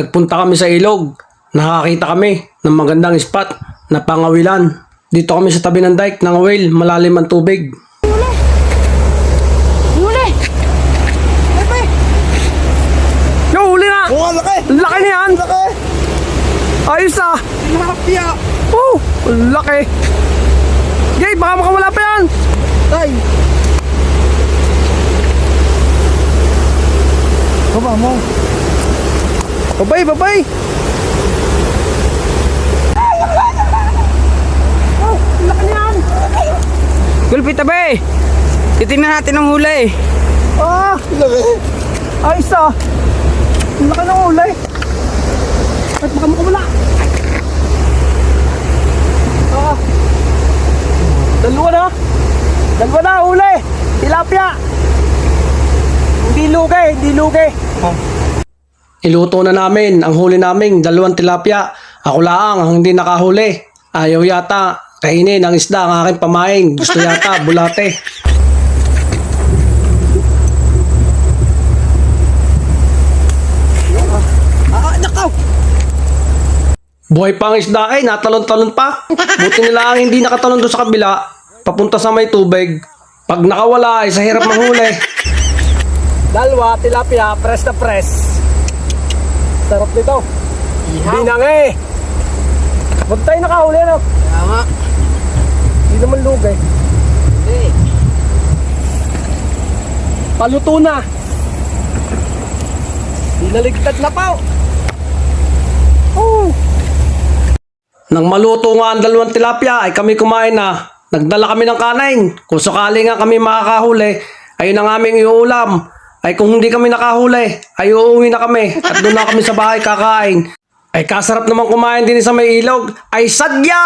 Nagpunta kami sa ilog. Nakakita kami ng magandang spot na pangawilan. Dito kami sa tabi ng dike ng whale, malalim ang tubig. Huli! Pepe! Yo, huli na! Oo, ang laki! Ang Laki na yan! Laki! Ayos ah! Tilapia! Oh, ang laki! Gay, baka makawala pa yan! Tay! Baba mo. Babay, babay! Oh, ang laki na yan! Gulpi tabi! Titingnan natin ang huli. Ah, Laki! ayos ah! Ang laki ng huli! At baka makawala! Ah, dalawa na! Dalawa na, huli! Tilapia! Hindi lugi, hindi lugi! Iluto na namin ang huli naming dalawang tilapia. Ako lang ang hindi nakahuli. Ayaw yata kainin ang isda ang aking pamain. Gusto yata bulate. Ah! Buhay pa ang isda ay natalon-talon pa. Buti nila ang hindi nakatalon doon sa kabila. Papunta sa may tubig. Pag nakawala ay sa hirap mahuli. Dalwa, tilapia, press na press. Sarap nito. Hindi na nga eh. Huwag tayo nakahuli no. Tama. Hindi naman lugay. Hindi. Paluto na. Dinaligtad na pa. Oh. Nang maluto nga ang dalawang tilapia ay kami kumain na. Nagdala kami ng kanain. Kung sakali nga kami makakahuli, ayun ang aming iuulam. Ay kung hindi kami nakahuli, ay uuwi na kami. At doon na kami sa bahay kakain. Ay kasarap naman kumain din sa may ilog. Ay sadya!